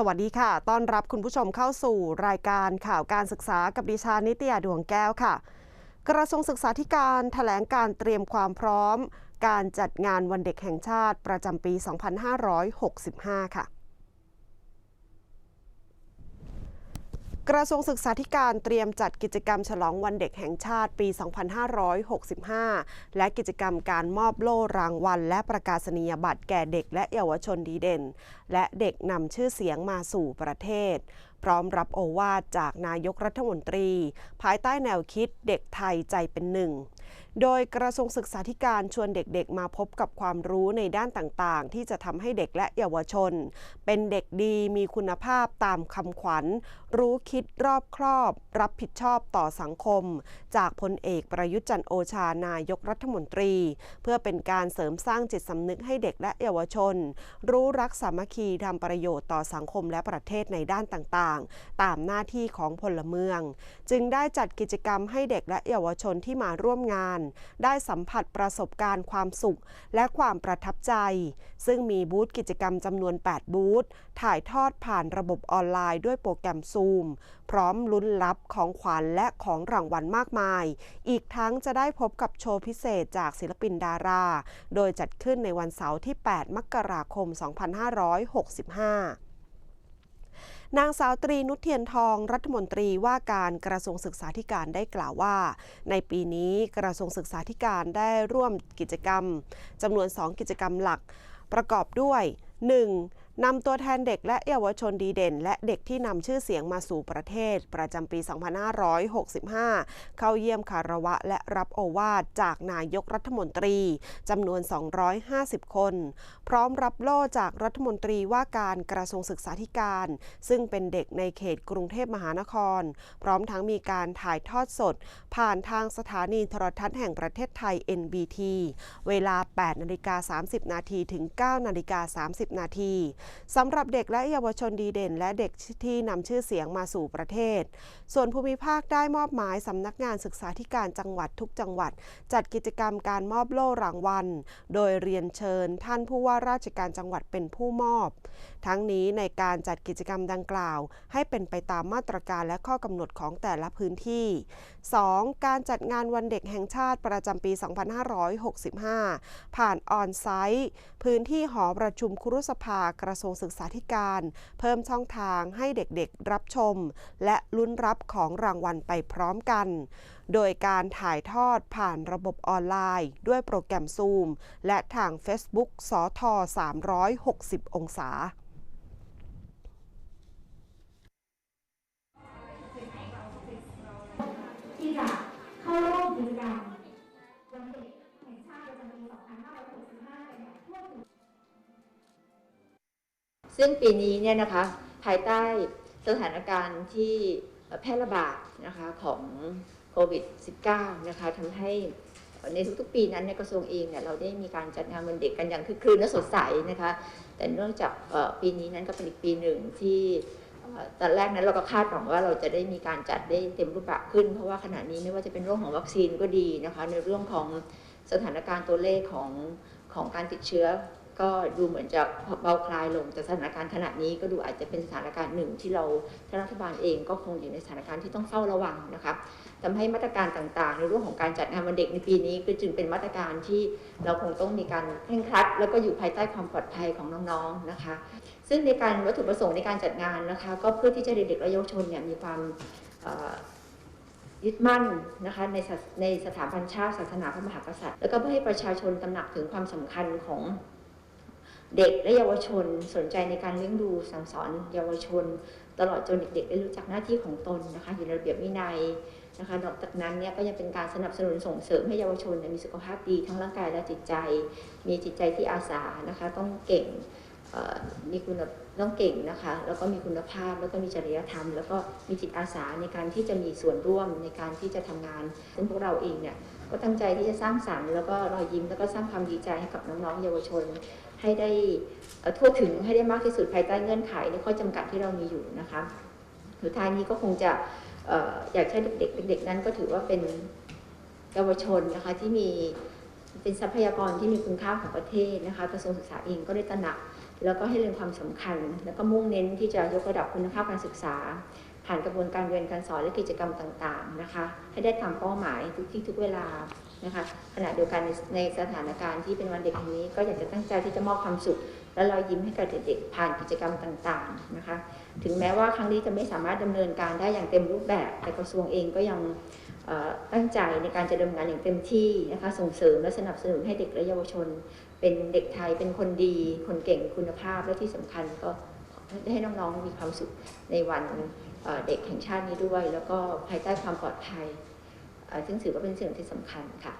สวัสดีค่ะ ต้อนรับคุณผู้ชมเข้าสู่รายการข่าวการศึกษากับดิฉันนิตยาดวงแก้วค่ะ กระทรวงศึกษาธิการถแถลงการเตรียมความพร้อม การจัดงานวันเด็กแห่งชาติประจำปี 2565 ค่ะ กระทรวงศึกษาธิการเตรียมจัดกิจกรรมฉลองวันเด็กแห่งชาติปี 2565 และกิจกรรมการมอบโล่รางวัล และประกาศนียบัตรแก่เด็กและเยาวชนดีเด่น และเด็กนำชื่อเสียงมาสู่ประเทศ พร้อมรับโอวาทจากนายกรัฐมนตรี ภายใต้แนวคิดเด็กไทยใจเป็นหนึ่ง โดยกระทรวงศึกษาธิการชวนเด็กๆ มาพบกับความรู้ในด้านต่างๆ ที่จะทำให้เด็กและเยาวชน เป็นเด็กดีมีคุณภาพตามคำขวัญ รู้คิดรอบครอบ รับผิดชอบต่อสังคม จากพลเอกประยุทธ์จันโอชานายกรัฐมนตรี เพื่อเป็นการเสริมสร้างจิตสำนึกให้เด็กและเยาวชน รู้รักสามัคคีทำประโยชน์ต่อสังคมและประเทศในด้านต่างๆ ตามหน้าที่ของพลเมือง จึงได้จัดกิจกรรมให้เด็กและเยาวชนที่มาร่วมงานได้สัมผัสประสบการณ์ความสุขและความประทับใจ ซึ่งมีบูธกิจกรรมจำนวน 8 บูธถ่ายทอดผ่านระบบออนไลน์ด้วยโปรแกรมซูมพร้อมลุ้นรับของขวัญและของรางวัลมากมาย อีกทั้งจะได้พบกับโชว์พิเศษจากศิลปินดารา โดยจัดขึ้นในวันเสาร์ที่ 8 มกราคม 2565 นางสาวตรีนุชเทียนทองรัฐมนตรีว่าการกระทรวงศึกษาธิการได้กล่าวว่า ในปีนี้กระทรวงศึกษาธิการได้ร่วมกิจกรรมจำนวน 2 กิจกรรมหลัก ประกอบด้วย 1. นำตัวแทนเด็กและเยาวชนดีเด่น และเด็กที่นำชื่อเสียงมาสู่ประเทศ ประจำปี 2565 เข้าเยี่ยมคารวะและรับโอวาทจากนายกรัฐมนตรีจำนวน 250 คน พร้อมรับโล่จากรัฐมนตรีว่าการกระทรวงศึกษาธิการ ซึ่งเป็นเด็กในเขตกรุงเทพมหานคร พร้อมทั้งมีการถ่ายทอดสด ผ่านทางสถานีโทรทัศน์แห่งประเทศไทย NBT เวลา 8 นาฬิกา 30 นาทีถึง 9 นาฬิกา 30 นาทีสำหรับเด็กและเยาวชนดีเด่น และเด็กที่นำชื่อเสียงมาสู่ประเทศ ส่วนภูมิภาคได้มอบหมายสำนักงานศึกษาธิการจังหวัดทุกจังหวัด จัดกิจกรรมการมอบโล่รางวัล โดยเรียนเชิญ ท่านผู้ว่าราชการจังหวัดเป็นผู้มอบ ทั้งนี้ในการจัดกิจกรรมดังกล่าว ให้เป็นไปตามมาตรการและข้อกำหนดของแต่ละพื้นที่ 2. การจัดงานวันเด็กแห่งชาติประจำปี 2565 ผ่านออนไซต์ พื้นที่หอประชุมครุสภากระทรวงศึกษาธิการ เพิ่มช่องทางให้เด็กๆรับชม และลุ้นรับของรางวัลไปพร้อมกัน โดยการถ่ายทอดผ่านระบบออนไลน์ ด้วยโปรแกรมซูม และทาง Facebook สท360 องศาที่จะเข้าร่วมกิจกรรมวันเด็กแห่งชาติประจำปี2565กันอย่างทั่วถึง ซึ่งปีนี้เนี่ยนะคะภายใต้สถานการณ์ที่แพร่ระบาดนะคะของโควิด -19 นะคะทำให้ในทุกๆปีนั้นในกระทรวงเองเนี่ยเราได้มีการจัดงานวันเด็กกันอย่างคึกคืนและสดใสนะคะ แต่เนื่องจากปีนี้นั้นก็เป็นอีกปีหนึ่งที่ตอนแรกนั้นเราก็คาดหวังว่าเราจะได้มีการจัดได้เต็มรูปแบบขึ้น เพราะว่าขณะนี้ไม่ว่าจะเป็นเรื่องของวัคซีนก็ดีนะคะ ในเรื่องของสถานการณ์ตัวเลขของของการติดเชื้อ ก็ดูเหมือนจะเบาคลายลงแต่สถานการณ์ขณะนี้ก็ดูอาจจะเป็นสถานการณ์หนึ่งที่เราท่านรัฐบาลเองก็คงอยู่ในสถานการณ์ที่ต้องเฝ้าระวังนะคะทำให้มาตรการต่างๆ ในเรื่องของการจัดงานวันเด็กในปีนี้ก็จึงเป็นมาตรการที่เราคงต้องมีการเคร่งครัด แล้วก็อยู่ภายใต้ความปลอดภัยของน้องๆนะคะ ซึ่งในการวัตถุประสงค์ในการจัดงานนะคะ ก็เพื่อที่จะเด็กๆและเยาวชนเนี่ยมีความยึดมั่นนะคะในในสถาบันชาติศาสนาพระมหากษัตริย์ แล้วก็เพื่อให้ประชาชนตระหนักถึงความสำคัญของ เด็กและเยาวชนสนใจในการเลี้ยงดูสั่งสอนเยาวชน ตลอดจนเด็กๆได้รู้จักหน้าที่ของตนนะคะอยู่ในระเบียบวินัยนะคะนอกจากนั้นเนี่ยก็ยังเป็นการสนับสนุนส่งเสริมให้เยาวชนมีสุขภาพดีทั้งร่างกายและจิตใจ มีจิตใจที่อาสานะคะต้องเก่งมีคุณต้องเก่งนะคะแล้วก็มีคุณภาพแล้วก็มีจริยธรรม แล้วก็มีจิตอาสาในการที่จะมีส่วนร่วมในการที่จะทำงาน ซึ่งพวกเราเองเนี่ยก็ตั้งใจที่จะสร้างสรรค์แล้วก็รอยยิ้มแล้วก็สร้างความดีใจให้กับน้องๆเยาวชน ให้ได้ทั่วถึงให้ได้มากที่สุดภายใต้เงื่อนไขในข้อจำกัดที่เรามีอยู่นะคะสุดท้ายนี้ก็คงจะอ่ออยากให้เด็กๆเด็กๆนั้นก็ถือว่าเป็นเยาวชนนะคะที่มีเป็นทรัพยากรที่มีคุณค่าของประเทศนะคะกระทรวงศึกษาเองก็ได้ตระหนัก แล้วก็ให้เรียนความสำคัญ แล้วก็มุ่งเน้นที่จะยกระดับคุณภาพการศึกษา ผ่านกระบวนการเรียนการสอนและกิจกรรมต่างๆนะคะ ให้ได้ตามเป้าหมายทุกที่ทุกเวลานะคะขณะเดียวกันในสถานการณ์ที่เป็นวันเด็กแห่งนี้ ก็อยากจะตั้งใจที่จะมอบความสุข และรอยยิ้มให้กับเด็กๆผ่านกิจกรรมต่างๆนะคะ ถึงแม้ว่าครั้งนี้จะไม่สามารถดำเนินการได้อย่างเต็มรูปแบบ แต่กระทรวงเองก็ยังตั้งใจในการจะดำเนินงานอย่างเต็มที่นะคะส่งเสริมและสนับสนุนให้เด็กและเยาวชน เป็นเด็กไทยเป็นคนดี คนเก่งคุณภาพและที่สำคัญก็ให้น้องๆมีความสุขในวัน เด็กแห่งชาตินี้ด้วย แล้วก็ภายใต้ความปลอดภัยซึ่งถือว่าเป็นสิ่งที่สำคัญค่ะ